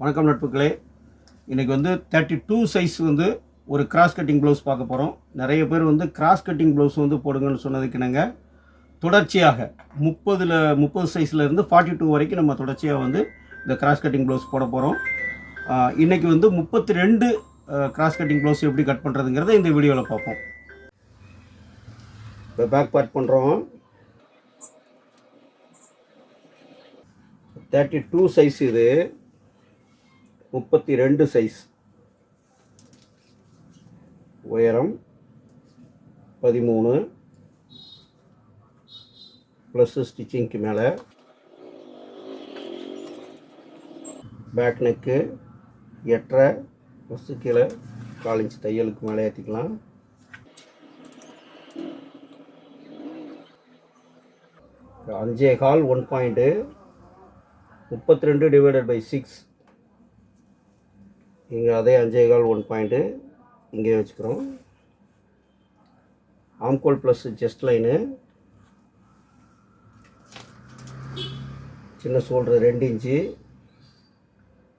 வணக்கம் நட்புகளே. இன்றைக்கி வந்து தேர்ட்டி டூ சைஸ் வந்து ஒரு கிராஸ் கட்டிங் ப்ளவுஸ் பார்க்க போகிறோம் நிறைய பேர் வந்து கிராஸ் கட்டிங் ப்ளவுஸ் வந்து போடுங்கன்னு சொன்னதுக்கு நாங்கள் தொடர்ச்சியாக முப்பதில் முப்பது சைஸில் இருந்து ஃபார்ட்டி டூ வரைக்கும் நம்ம தொடர்ச்சியாக வந்து இந்த கிராஸ் கட்டிங் ப்ளவுஸ் போட போகிறோம் இன்றைக்கி வந்து முப்பத்தி ரெண்டு கிராஸ் கட்டிங் ப்ளவுஸ் எப்படி கட் பண்ணுறதுங்கிறத இந்த வீடியோவில் பார்ப்போம். இப்போ பேக் பார்ட் பண்ணுறோம் தேர்ட்டி டூ சைஸ் இது. முப்பத்தி ரெண்டு சைஸ் உயரம் பதிமூணு. ப்ளஸ்ஸு ஸ்டிச்சிங்க்கு மேலே. பேக் நெக்கு எட்டரை ப்ளஸ்ஸு கீழே கால் இன்ச் தையலுக்கு மேலே ஏற்றிக்கலாம் அஞ்சே கால் ஒன் பாயிண்ட்டு முப்பத்தி ரெண்டு டிவைடட் பை சிக்ஸ் இங்கே அதே அஞ்சே கால் ஒன் பாயிண்ட்டு இங்கே வச்சுக்கிறோம். ஆம்கோல் ப்ளஸ் செஸ்ட் லைனு சின்ன சோல்டர் ரெண்டு இன்ச்சு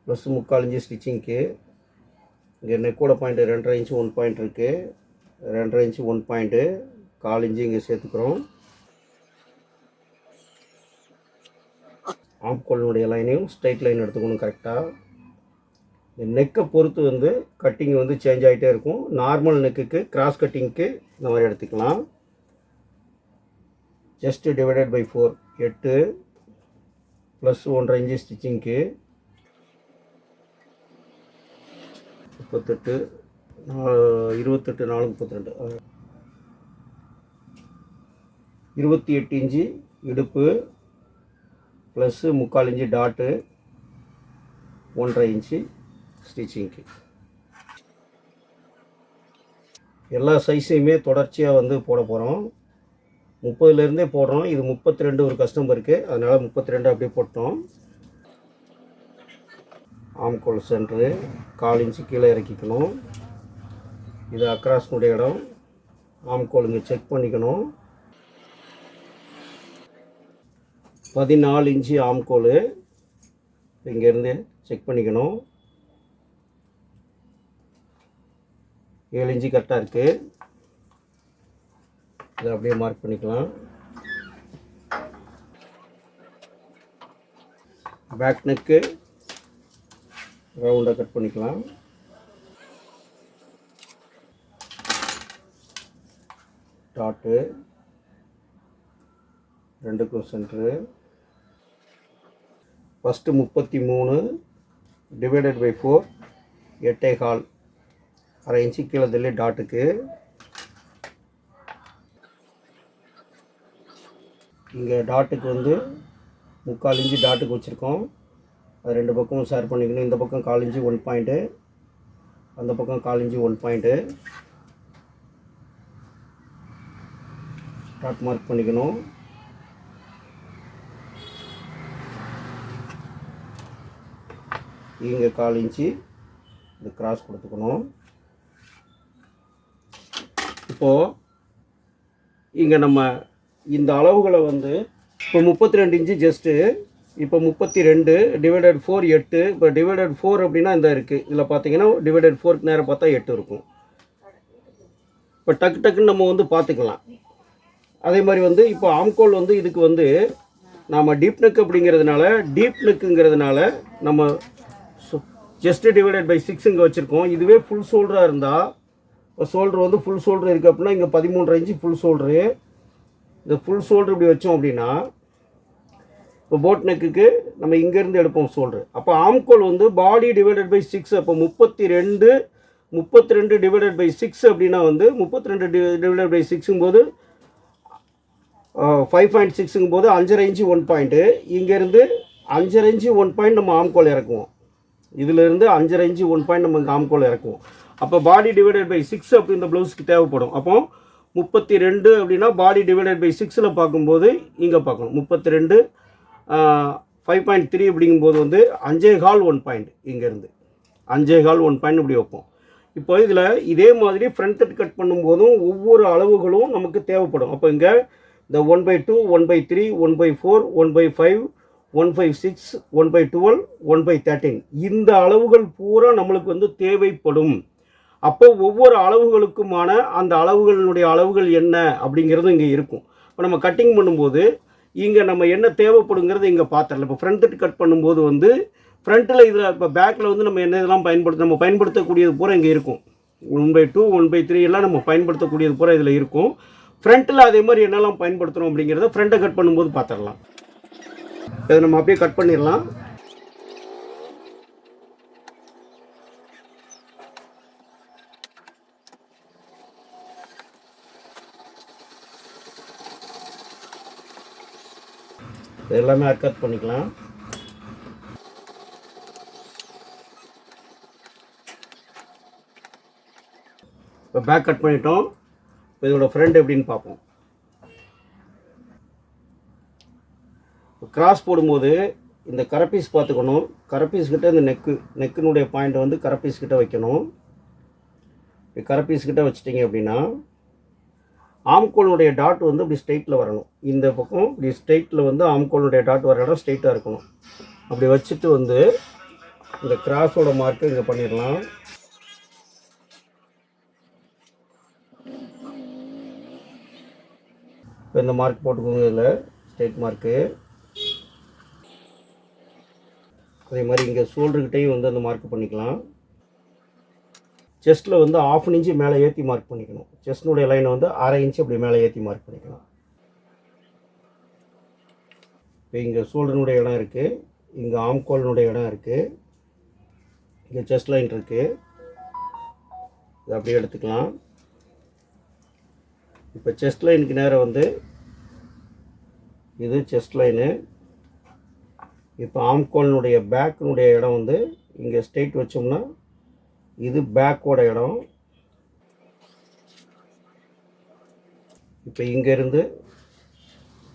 ப்ளஸ் முக்கால் இன்ச்சு ஸ்டிச்சிங்க்கு இங்கே நெக்கோட பாயிண்ட்டு ரெண்டரை இன்ச்சு ஒன் பாயிண்ட் இருக்குது ரெண்டரை இன்ச்சு ஒன் பாயிண்ட்டு கால் இன்ச்சு இங்கே சேர்த்துக்கிறோம். ஆம்கோலினுடைய லைனையும் ஸ்ட்ரைட் லைன் எடுத்துக்கணும் கரெக்டாக இந்த நெக்கை பொறுத்து வந்து கட்டிங் வந்து சேஞ்ச் ஆகிட்டே இருக்கும். நார்மல் நெக்குக்கு கிராஸ் கட்டிங்க்கு இந்த மாதிரி எடுத்துக்கலாம். ஜஸ்ட் டிவைடட் பை ஃபோர் எட்டு ப்ளஸ் ஒன்றரை இன்ச்சு ஸ்டிச்சிங்க்கு முப்பத்தெட்டு நா- இருபத்தெட்டு நாலு முப்பத்தி ரெண்டு இருபத்தி எட்டு இன்ச்சு இடுப்பு ப்ளஸ்ஸு முக்கால் இன்ச்சு டாட்டு ஒன்றரை இன்ச்சு ஸ்டிச்சிங்க்கு எல்லா சைஸையுமே தொடர்ச்சியாக வந்து போட போகிறோம் முப்பதுலேருந்தே போடுறோம். இது முப்பத்தி ரெண்டு ஒரு கஸ்டமருக்கு அதனால் முப்பத்தி ரெண்டு அப்படியே போட்டோம். ஆம்கோல் சென்ட்ரு கால் இன்ச்சு கீழே இறக்கிக்கணும். இது அக்ராஸ்னுடைய இடம். ஆம்கோல் இங்கே செக் பண்ணிக்கணும். பதினாலு இன்ச்சு ஆம்கோல் இங்கேருந்து செக் பண்ணிக்கணும். ஏழு இன்ச்சு கரெக்டாக இருக்குது இதை அப்படியே மார்க் பண்ணிக்கலாம். பேக் நெக்கு ரவுண்டாக கட் பண்ணிக்கலாம். டாட்டு ரெண்டுக்கும் சென்ட்ரு ஃபஸ்ட்டு முப்பத்தி மூணு டிவைடட் பை ஃபோர் எட்டே கால். அரை இன்ச்சு கீழே தள்ளி டாட்டுக்கு. இங்கே டாட்டுக்கு வந்து முக்கால் இன்ச்சு டாட்டுக்கு வச்சுருக்கோம். அது ரெண்டு பக்கமும் ஷேர் பண்ணிக்கணும். இந்த பக்கம் கால் இன்ச்சு ஒன் பாயிண்ட்டு அந்த பக்கம் கால் inch one point dot mark பண்ணிக்கணும். இங்கே கால் இன்ச்சு இது கிராஸ் கொடுத்துக்கணும். இப்போது இங்கே நம்ம இந்த அளவுகளை வந்து இப்போ முப்பத்தி ரெண்டு இன்ச்சு ஜஸ்ட்டு இப்போ முப்பத்தி ரெண்டு டிவைடட் ஃபோர் எட்டு இப்போ டிவைடட் ஃபோர் அப்படின்னா இந்த இருக்குது இதில் பார்த்தீங்கன்னா டிவைடட் ஃபோருக்கு நேரம் பார்த்தா எட்டு இருக்கும். இப்போ டக்கு டக்குன்னு நம்ம வந்து பார்த்துக்கலாம். அதே மாதிரி வந்து இப்போ ஆம்கோல் வந்து இதுக்கு வந்து நாம் டீப் நெக் அப்படிங்கிறதுனால டீப் நெக்குங்கிறதுனால நம்ம ஜஸ்ட் டிவைடட் பை சிக்ஸ் இங்கே வச்சுருக்கோம். இதுவே ஃபுல் ஷோல்டராக இருந்தால் ஷோல்டர் வந்து ஃபுல் ஷோல்டர் இருக்குது அப்படின்னா இங்கே பதிமூன்றரை இன்ச்சு ஃபுல் ஷோல்டரு இந்த ஃபுல் ஷோல்டர் இப்படி வச்சோம் அப்படின்னா இப்போ போட் நெக்குக்கு நம்ம இங்கேருந்து எடுப்போம் ஷோல்டர் அப்போ ஆம்கோல் வந்து பாடி டிவைடட் பை சிக்ஸ் அப்போ முப்பத்தி ரெண்டு முப்பத்தி ரெண்டு டிவைடட் பை சிக்ஸ் அப்படின்னா வந்து முப்பத்தி ரெண்டு டிவைடட் பை சிக்ஸுங்கும் போது ஃபைவ் பாயிண்ட் சிக்ஸுங்கும் போது அஞ்சரை இன்ச்சு ஒன் பாயிண்ட்டு இங்கேருந்து அஞ்சரை இன்ச்சு ஒன் பாயிண்ட் நம்ம ஆம்கோல் இறக்குவோம். இதிலிருந்து அஞ்சரை இன்ச்சு ஒன் பாயிண்ட் நம்ம ஆம்கோல் இறக்குவோம். அப்போ பாடி டிவைடட் பை சிக்ஸ் அப்படி இந்த ப்ளவுஸ்க்கு தேவைப்படும். அப்போ முப்பத்தி ரெண்டு அப்படின்னா பாடி டிவைடட் பை சிக்ஸில் பார்க்கும்போது இங்கே பார்க்கணும். முப்பத்தி ரெண்டு ஃபைவ் பாயிண்ட் த்ரீ அப்படிங்கும்போது வந்து அஞ்சே கால் ஒன் பாயிண்ட் இங்கேருந்து அஞ்சே கால் ஒன் பாயிண்ட் இப்படி வைப்போம். இப்போ இதில் இதே மாதிரி ஃப்ரண்ட் கட் பண்ணும்போதும் ஒவ்வொரு அளவுகளும் நமக்கு தேவைப்படும். அப்போ இங்கே இந்த one by two one by three one by four one by five one five six one by twelve one by thirteen இந்த அளவுகள் பூரா நம்மளுக்கு வந்து தேவைப்படும். அப்போ ஒவ்வொரு அளவுகளுக்குமான அந்த அளவுகளினுடைய அளவுகள் என்ன அப்படிங்கிறது இங்கே இருக்கும். இப்போ நம்ம கட்டிங் பண்ணும்போது இங்கே நம்ம என்ன தேவைப்படுங்கிறது இங்கே பார்த்துடலாம். இப்போ ஃப்ரண்ட்டு கட் பண்ணும்போது வந்து ஃப்ரண்ட்டில் இதில் இப்போ பேக்கில் வந்து நம்ம என்ன இதெல்லாம் பயன்படுத்த நம்ம பயன்படுத்தக்கூடியது பூரா இங்கே இருக்கும். One by two one by three எல்லாம் நம்ம பயன்படுத்தக்கூடியது பூரா இதில் இருக்கும். ஃப்ரண்ட்டில் அதே மாதிரி என்னெல்லாம் பயன்படுத்துகிறோம் அப்படிங்கிறத ஃப்ரண்ட்டை கட் பண்ணும்போது பார்த்துடலாம். இதை நம்ம அப்படியே கட் பண்ணிடலாம். எல்லாமே அக்கட் பண்ணிக்கலாம். இப்போ பேக் கட் பண்ணிட்டோம். இப்போ இதோட ஃப்ரண்ட் எப்படின்னு பார்ப்போம். கிராஸ் போடும்போது இந்த கரப்பீஸ் பார்த்துக்கணும். கரப்பீஸ் கிட்ட இந்த நெக்கு நெக்கினுடைய பாயிண்ட்டை வந்து கரப்பீஸ் கிட்ட வைக்கணும். இப்போ கரப்பீஸ் கிட்ட வச்சிட்டிங்க அப்படின்னா ஆம்கோலுடைய டாட் வந்து இப்படி ஸ்ட்ரெயிட்டில் வரணும். இந்த பக்கம் இப்படி ஸ்ட்ரெயிட்டில் வந்து ஆம்கோலுடைய டாட் வர இடம் ஸ்ட்ரெயிட்டாக இருக்கணும். அப்படி வச்சுட்டு வந்து இந்த கிராஸோட மார்க்கு இங்கே பண்ணிடலாம். இப்போ இந்த மார்க் போட்டுக்கோங்க இதில் ஸ்ட்ரெயிட் மார்க்கு அதே மாதிரி இங்கே ஷோல்டர்கிட்டையும் வந்து அந்த மார்க் பண்ணிக்கலாம். செஸ்ட்டில் வந்து ஆஃப் இன்ச்சு மேலே ஏற்றி மார்க் பண்ணிக்கணும். செஸ்டினுடைய லைனை வந்து அரை இன்ச்சு அப்படி மேலே ஏற்றி மார்க் பண்ணிக்கலாம். இப்போ இங்கே ஷோல்டனுடைய இடம் இருக்குது இங்கே ஆம்கோலனுடைய இடம் இருக்குது இங்கே செஸ்ட் லைன் இருக்குது இது அப்படியே எடுத்துக்கலாம். இப்போ செஸ்ட் லைனுக்கு நேராக வந்து இது செஸ்ட் லைனு இப்போ ஆம்கோலினுடைய பேக்கினுடைய இடம் வந்து இங்கே ஸ்ட்ரெயிட் வச்சோம்னா இது பேக்கோட இடம். இப்போ இங்கேருந்து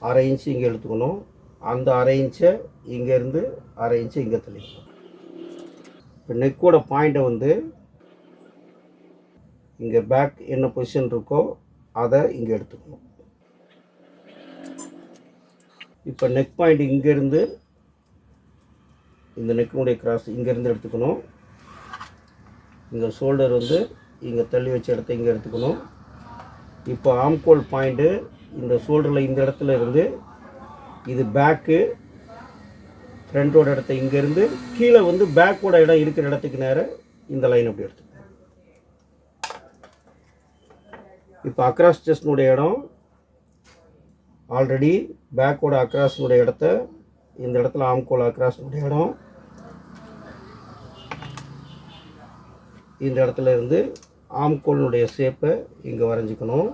அரை இன்ச்சு இங்கே எடுத்துக்கணும். அந்த அரை இன்ச்சை இங்கேருந்து அரை இன்ச்சு இங்கே தள்ளிக்கணும். இப்போ நெக்கோட பாயிண்ட்டை வந்து இங்கே பேக் என்ன பொசிஷன் இருக்கோ அதை இங்கே எடுத்துக்கணும். இப்போ நெக் பாயிண்ட் இங்கேருந்து இந்த நெக்கினுடைய கிராஸ் இங்கேருந்து எடுத்துக்கணும். இங்கே ஷோல்டர் வந்து இங்கே தள்ளி வச்ச இடத்த இங்கே எடுத்துக்கணும். இப்போ ஆம்கோல் பாயிண்ட்டு இந்த ஷோல்டரில் இந்த இடத்துல இருந்து இது பேக்கு ஃப்ரண்ட்டோட இடத்த இங்கேருந்து கீழே வந்து பேக்கோட இடம் இருக்கிற இடத்துக்கு நேரம் இந்த லைன் அப்படி எடுத்துக்கணும். இப்போ அக்ராஸ் செஸ்ட்னுடைய இடம் ஆல்ரெடி பேக்கோட அக்ராஸ்னுடைய இடத்த இந்த இடத்துல ஆம்கோல் அக்ராஸ்னுடைய இடம் இந்த இடத்துல இருந்து ஆம்கோலினுடைய ஷேப்பை இங்கே வரைஞ்சிக்கணும்.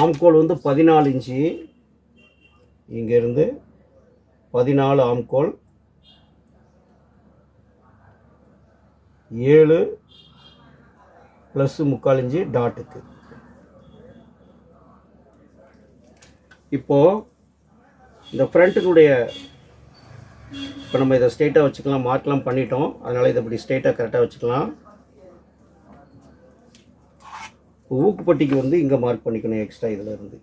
ஆம்கோல் வந்து பதினாலு இன்ச்சு. இங்கேருந்து பதினாலு ஆம்கோல் ஏழு ப்ளஸ் முக்கால் இன்ச்சு டாட்டுக்கு இப்போது இந்த ஃப்ரண்ட்டினுடைய இப்போ நம்ம இதை ஸ்ட்ரெயிட்டாக வச்சுக்கலாம் மார்க்லாம் பண்ணிட்டோம். அதனால் இதை இப்படி ஸ்ட்ரெயிட்டாக கரெக்டாக வச்சுக்கலாம். ஊக்குப்பட்டிக்கு வந்து இங்கே மார்க் பண்ணிக்கணும் எக்ஸ்ட்ரா இதில் இருந்து.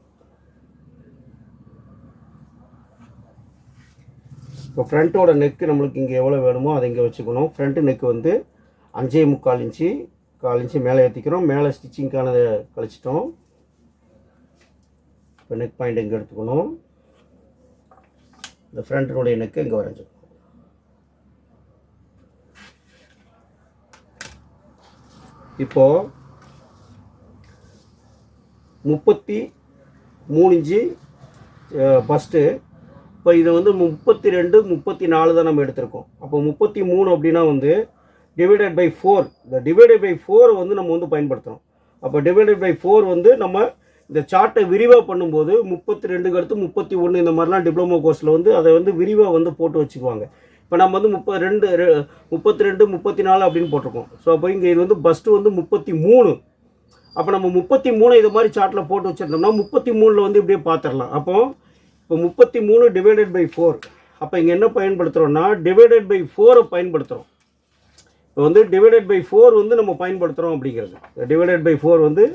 இப்போ ஃப்ரண்ட்டோட நெக்கு நம்மளுக்கு இங்கே எவ்வளோ வேணுமோ அதை இங்கே வச்சுக்கணும். ஃப்ரண்ட்டு நெக்கு வந்து அஞ்சே முக்கால் இன்ச்சு கால் இன்ச்சு மேலே ஏற்றிக்கிறோம் மேலே ஸ்டிச்சிங்க்கானதை கழிச்சிட்டோம். இப்போ நெக் பாயிண்ட் இங்கே எடுத்துக்கணும். இந்த ஃப்ரண்ட்டினுடைய நெக்கு இங்கே வரைஞ்சிக்கணும். இப்போது முப்பத்தி மூணு இன்ச்சு ஃபஸ்ட்டு இப்போ இதை வந்து முப்பத்தி ரெண்டு முப்பத்தி நாலு தான் நம்ம எடுத்திருக்கோம். அப்போ முப்பத்தி மூணு அப்படின்னா வந்து டிவைடட் பை ஃபோர் இந்த டிவைடட் பை ஃபோரை வந்து நம்ம வந்து பயன்படுத்துகிறோம் அப்போ டிவைடட் பை ஃபோர் வந்து நம்ம இந்த சார்ட்டை விரிவாக பண்ணும்போது முப்பத்தி ரெண்டுக்கு அடுத்து முப்பத்தி ஒன்று இந்த மாதிரிலாம் டிப்ளமோ கோர்ஸில் வந்து அதை வந்து விரிவாக வந்து போட்டு வச்சுக்குவாங்க. இப்போ நம்ம வந்து முப்பது ரெண்டு ரெ- முப்பத்தி ரெண்டு முப்பத்தி நாலு அப்படின்னு போட்டிருக்கோம். ஸோ அப்போ இங்கே இது வந்து பஸ்ட்டு வந்து முப்பத்தி மூணு அப்போ நம்ம முப்பத்தி மூணு இது மாதிரி சார்ட்டில் போட்டு வச்சுருந்தோம்னா முப்பத்தி மூணில் வந்து இப்படியே பார்த்துடலாம் அப்போ இப்போ முப்பத்தி மூணு டிவைடட் பை ஃபோர் அப்போ இங்கே என்ன பயன்படுத்துகிறோம்னா டிவைடட் பை ஃபோரை பயன்படுத்துகிறோம் இப்போ வந்து டிவைடட் பை ஃபோர் வந்து நம்ம பயன்படுத்துகிறோம் அப்படிங்கிறது. டிவைடட் பை ஃபோர் வந்து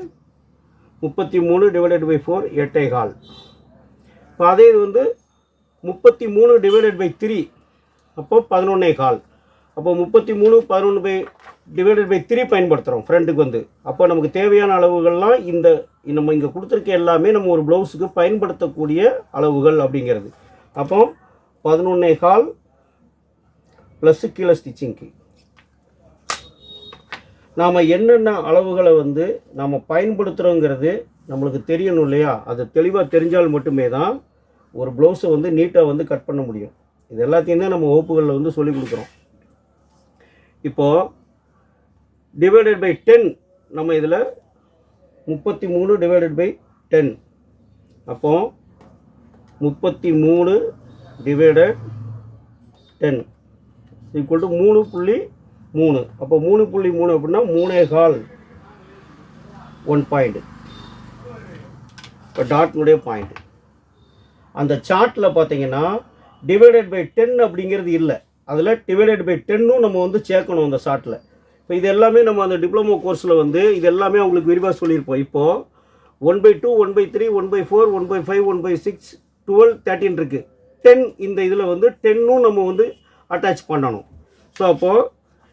முப்பத்தி மூணு டிவைடட் பை ஃபோர் எட்டே கால் இப்போ அதே இது வந்து முப்பத்தி மூணு டிவைடட் பை த்ரீ அப்போ பதினொன்னே கால். அப்போ முப்பத்தி மூணு பதினொன்று பை டிவைடட் பை த்ரீ பயன்படுத்துகிறோம் ஃப்ரண்ட்டுக்கு வந்து. அப்போ நமக்கு தேவையான அளவுகள்லாம் இந்த நம்ம இங்கே கொடுத்துருக்க எல்லாமே நம்ம ஒரு ப்ளவுஸுக்கு பயன்படுத்தக்கூடிய அளவுகள் அப்படிங்கிறது. அப்போ பதினொன்னே கால் ப்ளஸ்ஸு கீழே ஸ்டிச்சிங்க்கு நாம் என்னென்ன அளவுகளை வந்து நாம் பயன்படுத்துகிறோங்கிறது நம்மளுக்கு தெரியணும் இல்லையா? அது தெளிவாக தெரிஞ்சால் மட்டுமே தான் ஒரு ப்ளவுஸை வந்து நீட்டாக வந்து கட் பண்ண முடியும். இது எல்லாத்தையும் தான் நம்ம வகுப்புகளில் வந்து சொல்லிக் கொடுக்குறோம். இப்போது டிவைடட் பை டென் நம்ம இதில் முப்பத்தி மூணு டிவைடட் பை டென் அப்போ முப்பத்தி மூணு டிவைடட் டென் ஈக்குவல் டு மூணு புள்ளி மூணு. அப்போ மூணு புள்ளி மூணு அப்படின்னா மூணே கால் ஒன் பாயிண்ட் இப்போ டாட்னுடைய பாயிண்ட் அந்த சார்ட்டில் பார்த்தீங்கன்னா டிவைடட் பை டென் அப்படிங்கிறது இல்லை. அதில் டிவைடட் பை டென்னும் நம்ம வந்து சேர்க்கணும் அந்த ஷார்ட்டில் இப்போ இது எல்லாமே நம்ம அந்த டிப்ளமோ கோர்ஸில் வந்து இது எல்லாமே அவங்களுக்கு விரிவாக சொல்லியிருப்போம். இப்போது one by two one by three one by four one by five one by six twelve thirteen இருக்குது டென் இந்த இதில் வந்து டென்னும் நம்ம வந்து அட்டாச் பண்ணணும். ஸோ அப்போது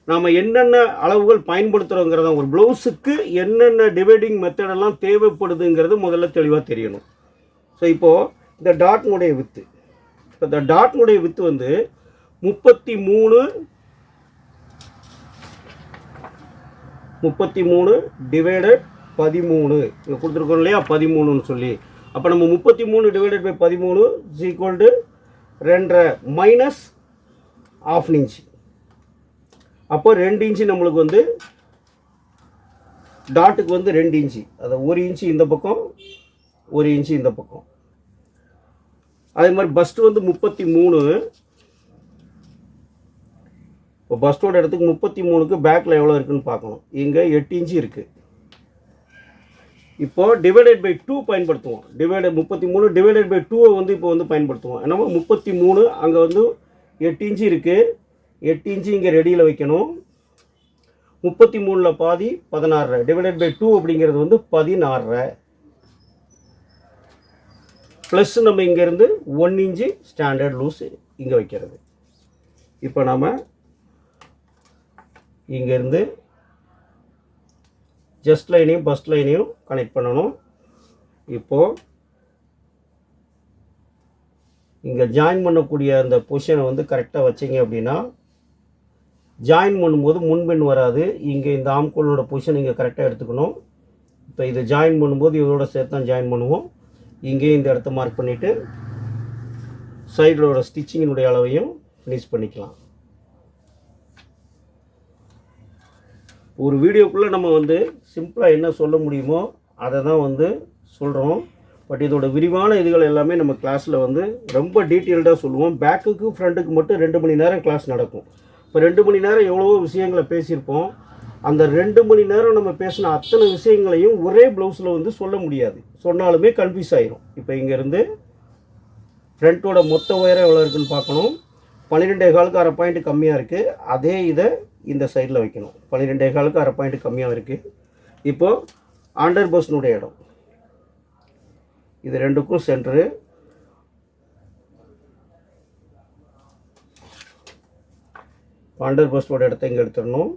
நாம் என்னென்ன அளவுகள் பயன்படுத்துகிறோங்கிறத ஒரு ப்ளவுஸுக்கு என்னென்ன டிவைடிங் மெத்தடெல்லாம் தேவைப்படுதுங்கிறது முதல்ல தெளிவாக தெரியணும். ஸோ இப்போது இந்த டாட்னுடைய வித்து இப்போ இந்த டாட்னுடைய வித்து வந்து முப்பத்தி மூணு முப்பத்தி மூணு டிவைடட் பதிமூணு. இங்கே கொடுத்துருக்கோம் இல்லையா? பதிமூணுன்னு சொல்லி. அப்போ நம்ம முப்பத்தி மூணு டிவைடட் பை பதிமூணு ஈக்குவல் டு ரெண்டரை மைனஸ் ஆஃப் இன்ச் அப்போ ரெண்டு இன்ச்சு நம்மளுக்கு வந்து டாட்டுக்கு வந்து ரெண்டு இன்ச்சு அதை ஒரு இன்ச்சு இந்த பக்கம் ஒரு இன்ச்சு இந்த பக்கம். அதே மாதிரி பஸ்ட் வந்து முப்பத்தி மூணு. இப்போ பஸ்டோட இடத்துக்கு முப்பத்தி மூணுக்கு பேக்கில் எவ்வளோ இருக்குன்னு பார்க்கணும். இங்கே எட்டு இன்ச்சு இருக்குது இப்போ டிவைடட் பை டூ பயன்படுத்துவோம். டிவைடட் முப்பத்தி மூணு டிவைடட் பை டூவை வந்து இப்போ வந்து பயன்படுத்துவோம். என்னமோ முப்பத்தி மூணு அங்கே வந்து எட்டு இன்ச்சு இருக்குது எட்டு இன்ச்சு இங்கே ரெடியில் வைக்கணும். முப்பத்தி மூணில் பாதி பதினாறரை. டிவைடட் பை டூ அப்படிங்கிறது வந்து பதினாறரை. ப்ளஸ் நம்ம இங்கேருந்து ஒன் இன்ச்சு ஸ்டாண்டர்ட் லூஸ் இங்கே வைக்கிறது. இப்போ நாம் இங்கேருந்து ஜஸ்ட் லைனையும் பஸ்ட் லைனையும் கனெக்ட் பண்ணணும். இப்போது இங்கே ஜாயின் பண்ணக்கூடிய அந்த பொசிஷனை வந்து கரெக்டாக வச்சிங்க அப்படின்னா ஜாயின் பண்ணும்போது முன்பின் வராது. இங்கே இந்த ஆம்கோலோட பொசிஷன் இங்கே கரெக்டாக எடுத்துக்கணும். இப்போ இதை ஜாயின் பண்ணும்போது இதோட சேர்த்து தான் ஜாயின் பண்ணுவோம். இங்கேயும் இந்த இடத்த மார்க் பண்ணிவிட்டு சைடோட ஸ்டிச்சிங்கினுடைய அளவையும் ஃபினிஷ் பண்ணிக்கலாம். ஒரு வீடியோக்குள்ளே நம்ம வந்து சிம்பிளாக என்ன சொல்ல முடியுமோ அதை தான் வந்து சொல்கிறோம் பட் இதோட விரிவான இதுகள் எல்லாமே நம்ம கிளாஸில் வந்து ரொம்ப டீட்டெயில்டாக சொல்லுவோம். பேக்குக்கு ஃப்ரண்ட்டுக்கு மட்டும் ரெண்டு மணி நேரம் கிளாஸ் நடக்கும். இப்போ ரெண்டு மணி நேரம் எவ்வளவோ விஷயங்களை பேசியிருப்போம். அந்த ரெண்டு மணி நேரம் நம்ம பேசின அத்தனை விஷயங்களையும் ஒரே ப்ளவுஸில் வந்து சொல்ல முடியாது. சொன்னாலுமே கன்ஃபியூஸ் ஆயிரும். இப்போ இங்கேருந்து ஃப்ரண்ட்டோட மொத்த உயரம் எவ்வளோ இருக்குன்னு பார்க்கணும். பன்னிரெண்டே காலுக்கு அரை பாயிண்ட் கம்மியாக இருக்குது அதே இதை இந்த சைடில் வைக்கணும். பன்னிரெண்டே காலுக்கு அரை பாயிண்ட் கம்மியாக இருக்குது இப்போது ஆண்டர் பஸ்னுடைய இடம். இது ரெண்டுக்கும் சென்ட்ரு ஆண்டர் பஸ்டோட இடத்த இங்கே எடுத்துடணும்.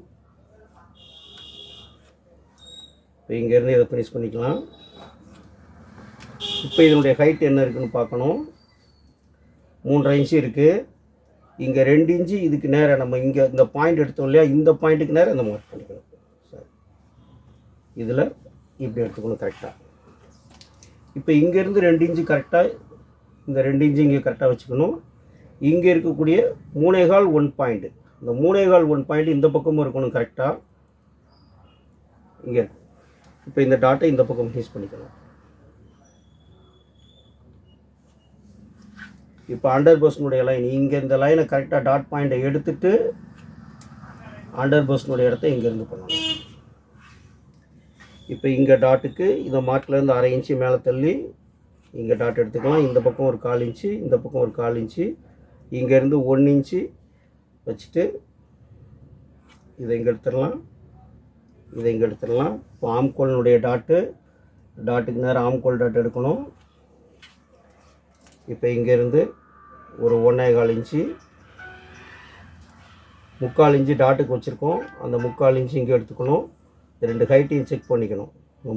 இப்போ இங்கேருந்து இதை ஃபினிஷ் பண்ணிக்கலாம். இப்போ இதனுடைய ஹைட் என்ன இருக்குதுன்னு பார்க்கணும். மூன்றரை இன்ச்சு இருக்குது இங்கே ரெண்டு இன்ச்சு இதுக்கு நேராக நம்ம இங்கே இந்த பாயிண்ட் எடுத்தோம் இல்லையா? இந்த பாயிண்ட்டுக்கு நேரம் இந்த மார்க் பண்ணிக்கணும். சரி. இதில் இப்படி எடுத்துக்கணும் கரெக்டாக இப்போ இங்கேருந்து ரெண்டு இன்ச்சு கரெக்டாக இந்த ரெண்டு இன்ச்சு இங்கே கரெக்டாக வச்சுக்கணும். இங்கே இருக்கக்கூடிய மூணேகால் ஒன் பாயிண்ட்டு இந்த மூணேகால் ஒன் பாயிண்ட் இந்த பக்கமும் இருக்கணும் கரெக்டாக இங்கே இப்போ இந்த டாட்டை இந்த பக்கம் யூஸ் பண்ணிக்கணும் இப்போ அண்டர் பஸ்னுடைய லைன் இங்கே இந்த லைனை கரெக்டாக டாட் பாயிண்ட்டை எடுத்துட்டு அண்டர் பஸ்னுடைய இடத்த இங்கேருந்து பண்ணணும். இப்போ இங்கே டாட்டுக்கு இந்த மார்க்லேருந்து அரை இன்ச்சு மேலே தள்ளி இங்கே டாட் எடுத்துக்கலாம். இந்த பக்கம் ஒரு கால் இன்ச்சு இந்த பக்கம் ஒரு கால் இன்ச்சு இங்கேருந்து ஒன் இன்ச்சு வச்சுட்டு இதை இங்கே எடுத்துடலாம். இதை இங்கே எடுத்துடலாம் இப்போ ஆம்கோலினுடைய டாட்டு டாட்டுக்கு நேரம் ஆம்கோல் டாட் எடுக்கணும். இப்போ இங்கேருந்து ஒரு ஒன்றே கால் இன்ச்சு முக்கால் இன்ச்சு டாட்டுக்கு வச்சுருக்கோம். அந்த முக்கால் இன்ச்சு இங்கே எடுத்துக்கணும். ரெண்டு ஹைட்டையும் செக் பண்ணிக்கணும்.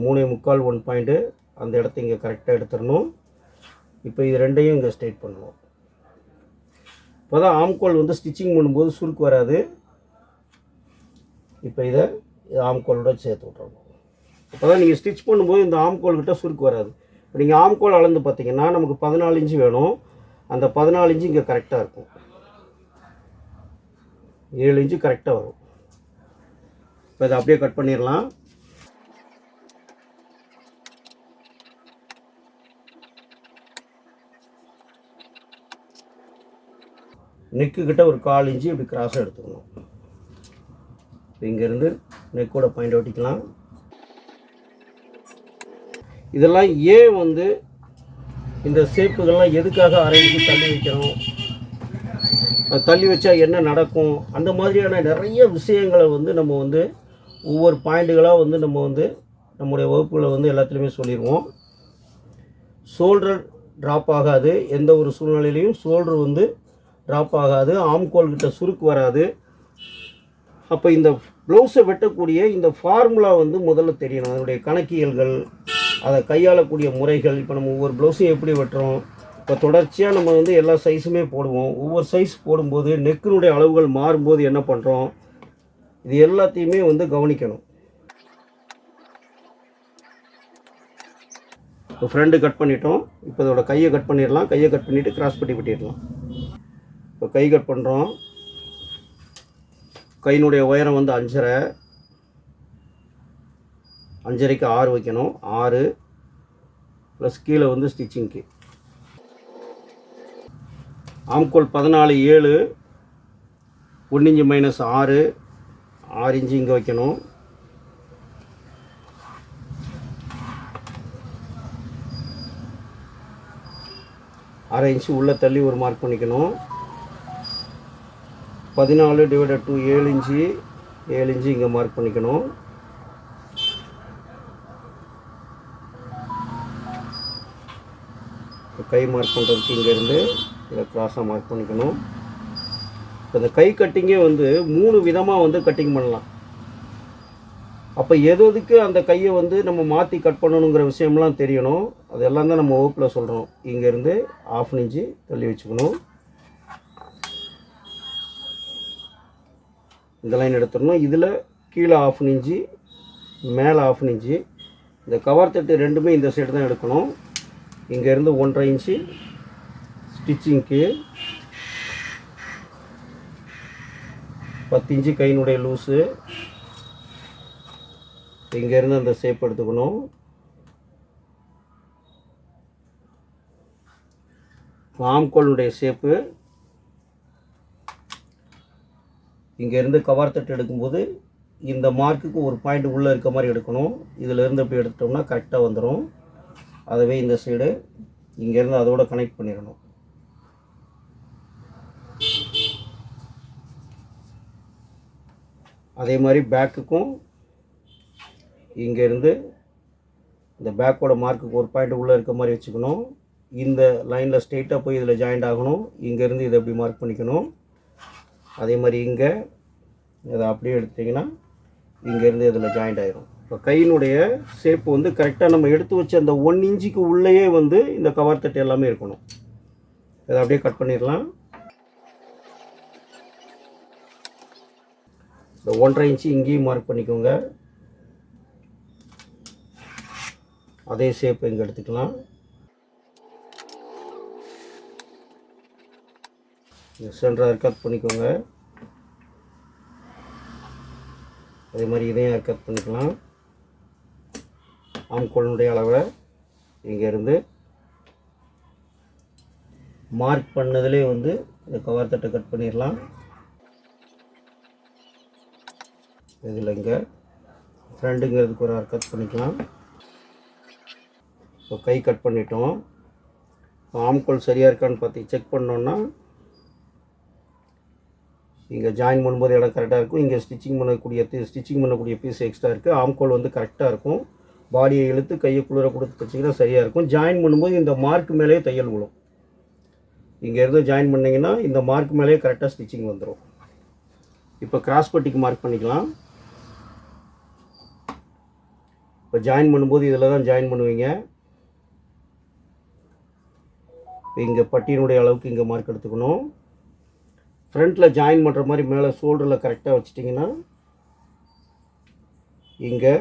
மூணு முக்கால் ஒன் பாயிண்ட்டு அந்த இடத்த இங்கே கரெக்டாக எடுத்துடணும். இப்போ இது ரெண்டையும் இங்கே ஸ்ட்ரைட் பண்ணணும் இப்போ தான் ஆம்கோல் வந்து ஸ்டிச்சிங் பண்ணும்போது சுருக்கு வராது. இப்போ இதை இது ஆம்கோலோட சேர்த்து விட்றணும் இப்போ தான் நீங்கள் ஸ்டிச் பண்ணும்போது இந்த ஆம்கோல் கிட்ட சுருக்கு வராது. இப்போ நீங்கள் ஆம்கோல் அளந்து பார்த்தீங்கன்னா நமக்கு பதினாலு இன்ச்சு வேணும். அந்த பதினாலு இன்ச்சு இங்கே கரெக்டாக இருக்கும். ஏழு இன்ச்சு கரெக்டாக வரும். இப்போ இதை அப்படியே கட் பண்ணிடலாம். நெக்கு கிட்ட ஒரு கால் இன்ச்சு இப்படி கிராஸாக எடுத்துக்கணும். இப்போ இங்கேருந்து நெக்கோட பாயிண்ட் ஒட்டிக்கலாம். இதெல்லாம் ஏன் வந்து இந்த ஷேப்புகள்லாம் எதுக்காக அரைஞ்சு தள்ளி வைக்கிறோம்? தள்ளி வச்சா என்ன நடக்கும்? அந்த மாதிரியான நிறைய விஷயங்களை வந்து நம்ம வந்து ஒவ்வொரு பாயிண்ட்டுகளாக வந்து நம்ம வந்து நம்முடைய வகுப்புகளை வந்து எல்லாத்துலேயுமே சொல்லிடுவோம். ஷோல்டர் ட்ராப் ஆகாது. எந்த ஒரு சூழ்நிலையிலையும் ஷோல்டர் வந்து ட்ராப் ஆகாது. ஆம்கோல் கிட்ட சுருக்கு வராது. அப்போ இந்த ப்ளவுஸை வெட்டக்கூடிய இந்த ஃபார்முலா வந்து முதல்ல தெரியணும். அதனுடைய கணக்கியல்கள் அதை கையாளக்கூடிய முறைகள் இப்போ நம்ம ஒவ்வொரு ப்ளவுஸையும் எப்படி வெட்டுறோம்? இப்போ தொடர்ச்சியாக நம்ம வந்து எல்லா சைஸுமே போடுவோம். ஒவ்வொரு சைஸ் போடும்போது நெக்கினுடைய அளவுகள் மாறும்போது என்ன பண்ணுறோம் இது எல்லாத்தையுமே வந்து கவனிக்கணும். இப்போ ஃப்ரெண்டு கட் பண்ணிட்டோம். இப்போ இதோட கையை கட் பண்ணிடலாம். கையை கட் பண்ணிவிட்டு கிராஸ் பட்டி வெட்டிடலாம். இப்போ கை கட் பண்ணுறோம் கையினுடைய உயரம் வந்து அஞ்சரை. அஞ்சரைக்கு ஆறு வைக்கணும். ஆறு ப்ளஸ் கீழே வந்து ஸ்டிச்சிங்க்கு ஆம்கோல் பதினாலு ஏழு. ஒன்று இஞ்சி மைனஸ் ஆறு. ஆறு இன்ச்சு இங்கே வைக்கணும். அரை இன்ச்சு உள்ளே தள்ளி ஒரு மார்க் பண்ணிக்கணும். பதினாலு டிவைடட் டூ ஏழு இன்ச்சு ஏழு இன்ச்சு இங்கே மார்க் பண்ணிக்கணும். இப்போ கை மார்க் பண்ணுறதுக்கு இங்கேருந்து இதை க்ராஸாக மார்க் பண்ணிக்கணும். இப்போ இந்த கை கட்டிங்கே வந்து மூணு விதமாக வந்து கட்டிங் பண்ணலாம். அப்போ எது எதுக்கு அந்த கையை வந்து நம்ம மாற்றி கட் பண்ணணுங்கிற விஷயம்லாம் தெரியணும். அதெல்லாம் தான் நம்ம வகுப்பில் சொல்கிறோம் இங்கேருந்து ஆஃப் இன்ச்சு தள்ளி வச்சுக்கணும். இந்த லைன் எடுத்துடணும். இதில் கீழே ஆஃப் இன்ச்சு மேலே ஆஃப் இன்ச்சு இந்த கவர் தட்டு ரெண்டுமே இந்த சைடு தான் எடுக்கணும். இங்கேருந்து ஒன்றரை இன்ச்சு ஸ்டிச்சிங்க்கு பத்து இன்ச்சு கையினுடைய லூஸு இங்கேருந்து அந்த ஷேப் எடுத்துக்கணும். ஆம்கோலுடைய ஷேப்பு இங்கேருந்து கவர் தட்டு எடுக்கும்போது இந்த மார்க்குக்கு ஒரு பாயிண்ட் உள்ளே இருக்க மாதிரி எடுக்கணும். இதிலேருந்து இப்படி அப்படி எடுத்துட்டோம்னா கரெக்டாக வந்துடும் அதுவே இந்த சைடு இங்கேருந்து அதோட கனெக்ட் பண்ணிடணும். அதே மாதிரி பேக்குக்கும் இங்கேருந்து இந்த பேக்கோட மார்க்குக்கு ஒரு பாயிண்ட் உள்ளே இருக்க மாதிரி வச்சுக்கணும். இந்த லைனில் ஸ்ட்ரெயிட்டாக போய் இதில் ஜாயிண்ட் ஆகணும். இங்கேருந்து இதை எப்படி மார்க் பண்ணிக்கணும். அதே மாதிரி இங்கே இதை அப்படியே எடுத்தீங்கன்னா இங்கேருந்து இதில் ஜாயிண்ட் ஆயிரும். இப்போ கையினுடைய ஷேப் வந்து கரெக்டாக நம்ம எடுத்து வச்ச அந்த ஒன் இன்ச்சுக்கு உள்ளேயே வந்து இந்த கவர் தட்டு எல்லாமே இருக்கணும். இதை அப்படியே கட் பண்ணிடலாம். இந்த ஒன்றரை இன்ச்சு இங்கேயும் மார்க் பண்ணிக்கோங்க. அதே ஷேப் இங்கே எடுத்துக்கலாம். சென்டராக கட் பண்ணிக்கோங்க. அதே மாதிரி இதையும் கட் பண்ணிக்கலாம். ஆம்கோலினுடைய அளவை இங்கேருந்து மார்க் பண்ணதுலேயே வந்து இந்த கவர் தட்டை கட் பண்ணிடலாம் இதில் இங்கே ஃப்ரெண்டுங்கிறதுக்கு ஒரு கட் பண்ணிக்கலாம். இப்போ கை கட் பண்ணிட்டோம். ஆம்கோல் சரியாக இருக்கான்னு பார்த்து செக் பண்ணோன்னா இங்கே ஜாயின் பண்ணும்போது இடம் கரெக்டாக இருக்கும். இங்கே ஸ்டிச்சிங் பண்ணக்கூடிய ஸ்டிச்சிங் பண்ணக்கூடிய பீஸ் எக்ஸ்ட்ரா இருக்குது ஆம்கோல் வந்து கரெக்டாக இருக்கும். பாடியை இழுத்து கையை குளிர கொடுத்து தைச்சிங்கன்னா சரியாக இருக்கும். ஜாயின் பண்ணும்போது இந்த மார்க் மேலேயே தையல் விழும். இங்கேருந்து ஜாயின் பண்ணிங்கன்னா இந்த மார்க் மேலேயே கரெக்டாக ஸ்டிச்சிங் வந்துடும் இப்போ கிராஸ் பட்டிக்கு மார்க் பண்ணிக்கலாம். இப்போ ஜாயின் பண்ணும்போது இதில் தான் ஜாயின் பண்ணுவீங்க. இங்கே பட்டியினுடைய அளவுக்கு இங்கே மார்க் எடுத்துக்கணும். ஃப்ரண்ட்டில் ஜாயின் பண்ணுற மாதிரி மேலே ஷோல்டரில் கரெக்டாக வச்சிட்டிங்கன்னா இங்கே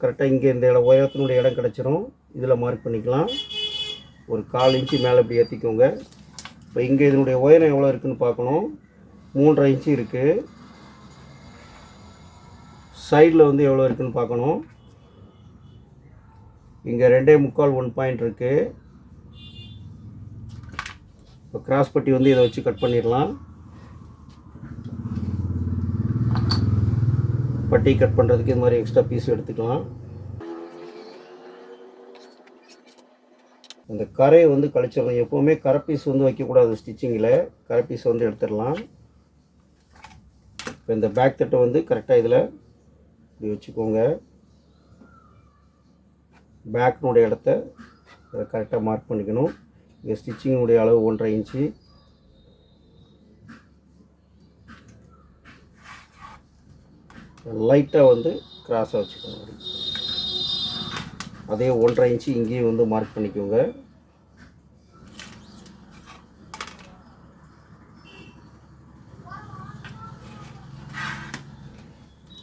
கரெக்டாக இங்கே இந்த இடம் உயரத்தினுடைய இடம் கிடச்சிரும். இதில் மார்க் பண்ணிக்கலாம். ஒரு கால் இன்ச்சு மேலே இப்படி ஏற்றிக்கோங்க இப்போ இங்கே இதனுடைய உயரம் எவ்வளோ இருக்குதுன்னு பார்க்கணும். மூன்றரை இன்ச்சு இருக்குது சைடில் வந்து எவ்வளோ இருக்குதுன்னு பார்க்கணும். இங்கே ரெண்டே முக்கால் ஒன் பாயிண்ட் இருக்குது இப்போ கிராஸ் பட்டி வந்து இதை வச்சு கட் பண்ணிடலாம். பட்டி கட் பண்ணுறதுக்கு இது மாதிரி எக்ஸ்ட்ரா பீஸ் எடுத்துக்கலாம். அந்த கரையை வந்து கழிச்சிடலாம். எப்போவுமே கரை பீஸ் வந்து வைக்கக்கூடாது ஸ்டிச்சிங்கில் கரை பீஸ் வந்து எடுத்துடலாம். இப்போ இந்த பேக் தட்டை வந்து கரெக்டாக இதில் இப்படி வச்சுக்கோங்க. பேக்னுடைய இடத்த கரெக்டாக மார்க் பண்ணிக்கணும். இங்கே ஸ்டிச்சிங்கினுடைய அளவு ஒன்றரை இன்ச்சு. லைட்டாக வந்து கிராஸாக வச்சுக்கோங்க. அதே ஒன்றரை இன்ச்சு இங்கேயும் வந்து மார்க் பண்ணிக்கோங்க.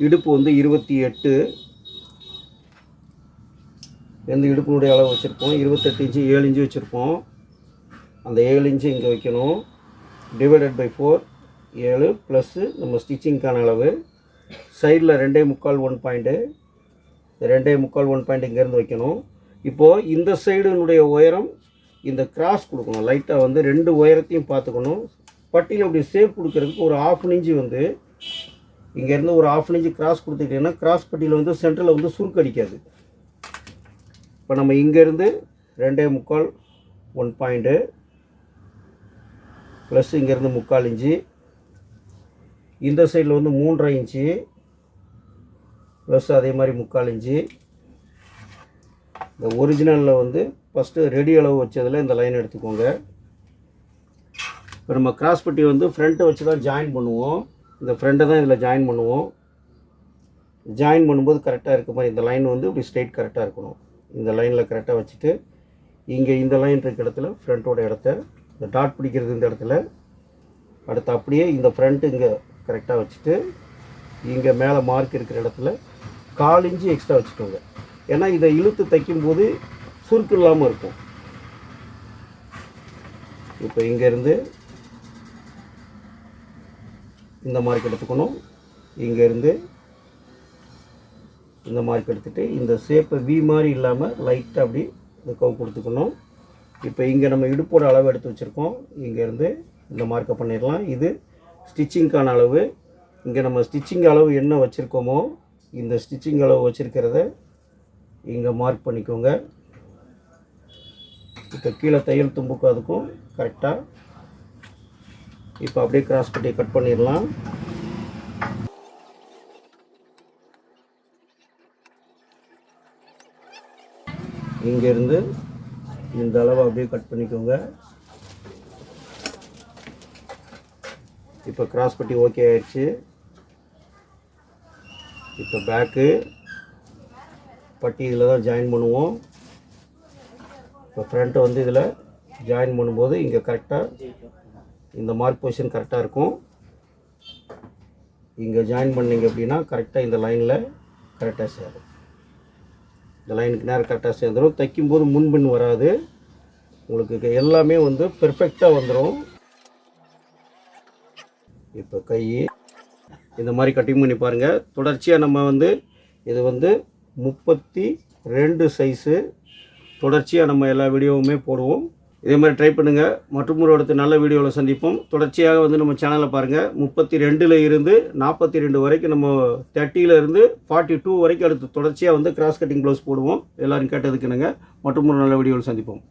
இடுப்பு வந்து இருபத்தி எட்டு. எந்த இடுப்பினுடைய அளவு வச்சுருப்போம். இருபத்தெட்டு இன்ச்சு ஏழு இன்ச்சு வச்சுருப்போம். அந்த ஏழு இன்ச்சு இங்கே வைக்கணும். டிவைடட் பை ஃபோர் ஏழு ப்ளஸ்ஸு நம்ம ஸ்டிச்சிங்க்கான அளவு. சைடில் ரெண்டே முக்கால் ஒன் பாயிண்ட்டு ரெண்டே முக்கால் ஒன் பாயிண்ட் இங்கேருந்து வைக்கணும். இப்போது இந்த சைடுனுடைய உயரம் இந்த கிராஸ் கொடுக்கணும். லைட்டாக வந்து ரெண்டு உயரத்தையும் பார்த்துக்கணும். பட்டியில் அப்படி ஷேப் கொடுக்கறதுக்கு ஒரு ஆஃப் இன்ச்சு வந்து இங்கேருந்து ஒரு ஆஃப் இன்ச்சு கிராஸ் கொடுத்துக்கிட்டிங்கன்னா கிராஸ் பட்டியில் வந்து சென்டரில் வந்து சுருக்கடிக்காது இப்போ நம்ம இங்கேருந்து ரெண்டே முக்கால் ஒன் பாயிண்ட்டு ப்ளஸ் இங்கேருந்து முக்கால் இன்ச்சு. இந்த சைடில் வந்து மூன்றரை இன்ச்சு. ப்ளஸ் அதே மாதிரி முக்கால் இன்ச்சு. இந்த ஒரிஜினலில் வந்து ஃபஸ்ட்டு ரெடி அளவு வச்சதில் இந்த லைன் எடுத்துக்கோங்க. இப்போ நம்ம கிராஸ் பட்டி வந்து ஃப்ரண்ட்டை வச்சு தான் ஜாயின் பண்ணுவோம். இந்த ஃப்ரண்ட்டை தான் இதில் ஜாயின் பண்ணுவோம். ஜாயின் பண்ணும்போது கரெக்டாக இருக்க மாதிரி இந்த லைன் வந்து இப்படி ஸ்ட்ரெயிட் கரெக்டாக இருக்கணும். இந்த லைனில் கரெக்டாக வச்சுட்டு இங்கே இந்த லைன் இருக்க இடத்துல ஃப்ரண்ட்டோட இடத்த இந்த டாட் பிடிக்கிறது இந்த இடத்துல. அடுத்து அப்படியே இந்த ஃப்ரண்ட்டு இங்கே கரெக்டாக வச்சுட்டு இங்கே மேலே மார்க் இருக்கிற இடத்துல கால் இன்ச்சு எக்ஸ்ட்ரா வச்சுக்கோங்க. ஏன்னா இதை இழுத்து தைக்கும்போது சுருக்கு இல்லாமல் இருக்கும். இப்போ இங்கேருந்து இந்த மார்க் எடுத்துக்கணும். இங்கேருந்து இந்த மார்க் எடுத்துகிட்டு இந்த ஷேப்பை வி மாதிரி இல்லாமல் லைட்டாக அப்படி இந்த கவு கொடுத்துக்கணும். இப்போ இங்கே நம்ம இடுப்போட அளவு எடுத்து வச்சுருக்கோம். இங்கேருந்து இந்த மார்க்கை பண்ணிடலாம். இது ஸ்டிச்சிங்க்கான அளவு. இங்கே நம்ம ஸ்டிச்சிங் அளவு என்ன வச்சுருக்கோமோ இந்த ஸ்டிச்சிங் அளவு வச்சுருக்கிறத இங்கே மார்க் பண்ணிக்கோங்க. இப்போ கீழே தையல் தும்புக்கும் அதுக்கும் கரெக்டாக இப்போ அப்படியே கிராஸ் பட்டி கட் பண்ணிடலாம். இங்கேருந்து இந்த அளவு அப்படியே கட் பண்ணிக்கோங்க. இப்போ கிராஸ் பட்டி ஓகே ஆயிடுச்சு. இப்போ பேக்கு பட்டி இதில் தான் ஜாயின் பண்ணுவோம். இப்போ ஃப்ரண்ட்டை வந்து இதில் ஜாயின் பண்ணும்போது இங்கே கரெக்டாக இந்த மார்க் பொசிஷன் கரெக்டாக இருக்கும். இங்கே ஜாயின் பண்ணீங்க அப்படின்னா கரெக்டாக இந்த லைனில் கரெக்டாக சேரும். இந்த லைனுக்கு நேரம் கரெக்டாக சேர்ந்துடும் தைக்கும்போது முன்பின் வராது. உங்களுக்கு எல்லாமே வந்து பெர்ஃபெக்டாக வந்துடும் இப்போ கை இந்த மாதிரி கட்டிங் பண்ணி பாருங்கள் தொடர்ச்சியாக நம்ம வந்து இது வந்து முப்பத்தி ரெண்டு சைஸு தொடர்ச்சியாக நம்ம எல்லா வீடியோவுமே போடுவோம். இதே மாதிரி ட்ரை பண்ணுங்கள் மற்றும் ஒரு அடுத்த நல்ல வீடியோவில் சந்திப்போம். தொடர்ச்சியாக வந்து நம்ம சேனலை பாருங்கள் முப்பத்தி ரெண்டில் இருந்து நாற்பத்தி ரெண்டு வரைக்கும் நம்ம தேர்ட்டியிலேருந்து ஃபார்ட்டி டூ வரைக்கும் அடுத்து தொடர்ச்சியாக வந்து கிராஸ் கட்டிங் ப்ளவுஸ் போடுவோம். எல்லோரும் கேட்டதுக்கு என்னங்க? மற்றும் ஒரு நல்ல வீடியோவில் சந்திப்போம்.